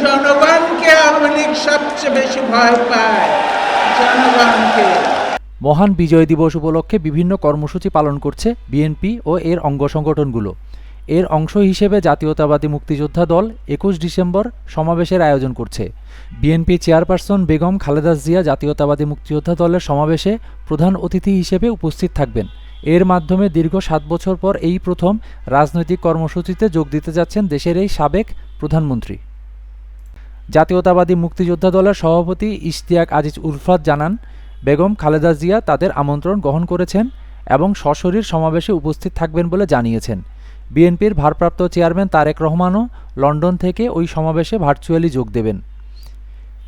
জনগণকে সবচেয়ে বেশি ভয় পায়। জনগণকে। মহান বিজয় দিবস উপলক্ষে বিভিন্ন কর্মসূচি পালন করছে বিএনপি ও এর অঙ্গ সংগঠনগুলো। এর অংশ হিসেবে জাতীয়তাবাদী মুক্তিযোদ্ধা দল একুশ ডিসেম্বর সমাবেশের আয়োজন করছে। বিএনপি চেয়ারপারসন বেগম খালেদা জিয়া জাতীয়তাবাদী মুক্তিযোদ্ধা দলের সমাবেশে প্রধান অতিথি হিসেবে উপস্থিত থাকবেন। এর মাধ্যমে দীর্ঘ সাত বছর পর এই প্রথম রাজনৈতিক কর্মসূচিতে যোগ দিতে যাচ্ছেন দেশের এই সাবেক প্রধানমন্ত্রী। জাতীয়তাবাদী মুক্তিযোদ্ধা দলের সভাপতি ইশতিয়াক আজিজ উলফাত জানান, বেগম খালেদা জিয়া তাদের আমন্ত্রণ গ্রহণ করেছেন এবং সশরীর সমাবেশে উপস্থিত থাকবেন বলে জানিয়েছেন। বিএনপির ভারপ্রাপ্ত চেয়ারম্যান তারেক রহমানও লন্ডন থেকে ওই সমাবেশে ভার্চুয়ালি যোগ দেবেন।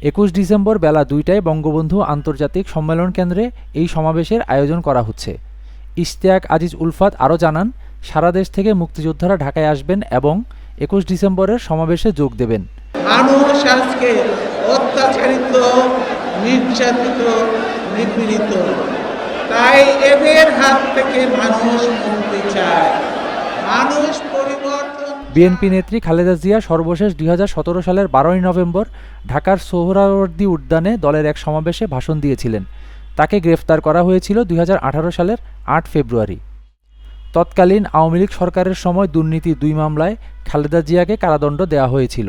একুশ ডিসেম্বর বেলা দুইটায় বঙ্গবন্ধু আন্তর্জাতিক সম্মেলন কেন্দ্রে এই সমাবেশের আয়োজন করা হচ্ছে। ইশতিয়াক আজিজ উলফাত আরও জানান, সারা দেশ থেকে মুক্তিযোদ্ধারা ঢাকায় আসবেন এবং একুশ ডিসেম্বরের সমাবেশে যোগ দেবেন। মানুষ আজকে অত্যাচারিত, নির্যাতিত, নিপীড়িত। তাই এদের হাত থেকে মানুষ মুক্তি চায়। মানুষ বিএনপি নেত্রী খালেদা জিয়া সর্বশেষ দুই হাজার সতেরো সালের বারোই নভেম্বর ঢাকার সোহরাওয়ার্দী উদ্যানে দলের এক সমাবেশে ভাষণ দিয়েছিলেন। তাকে গ্রেফতার করা হয়েছিল দুই হাজার আঠারো সালের আট ফেব্রুয়ারি। তৎকালীন আওয়ামী লীগ সরকারের সময় দুর্নীতি দুই মামলায় খালেদা জিয়াকে কারাদণ্ড দেওয়া হয়েছিল।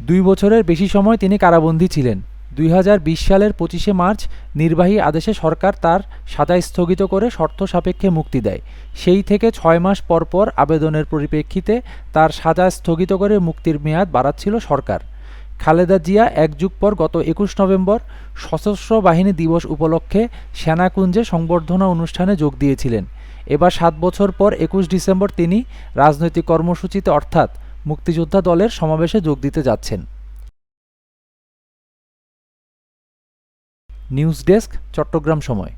দুই বছরের বেশি সময় তিনি কারাবন্দী ছিলেন। দুই হাজার বিশ সালের পঁচিশে মার্চ নির্বাহী আদেশে সরকার তার সাজা স্থগিত করে শর্ত সাপেক্ষে মুক্তি দেয়। সেই থেকে ছয় মাস পর পর আবেদনের পরিপ্রেক্ষিতে তার সাজা স্থগিত করে মুক্তির মেয়াদ বাড়াচ্ছিল সরকার। খালেদা জিয়া এক যুগ পর গত একুশ নভেম্বর সশস্ত্র বাহিনী দিবস উপলক্ষে সেনাকুঞ্জে সংবর্ধনা অনুষ্ঠানে যোগ দিয়েছিলেন। এবার সাত বছর পর একুশ ডিসেম্বর তিনি রাজনৈতিক কর্মসূচিতে, অর্থাৎ মুক্তিযোদ্ধা দলের সমাবেশে যোগ দিতে যাচ্ছেন। নিউজ ডেস্ক চট্টগ্রাম সময়।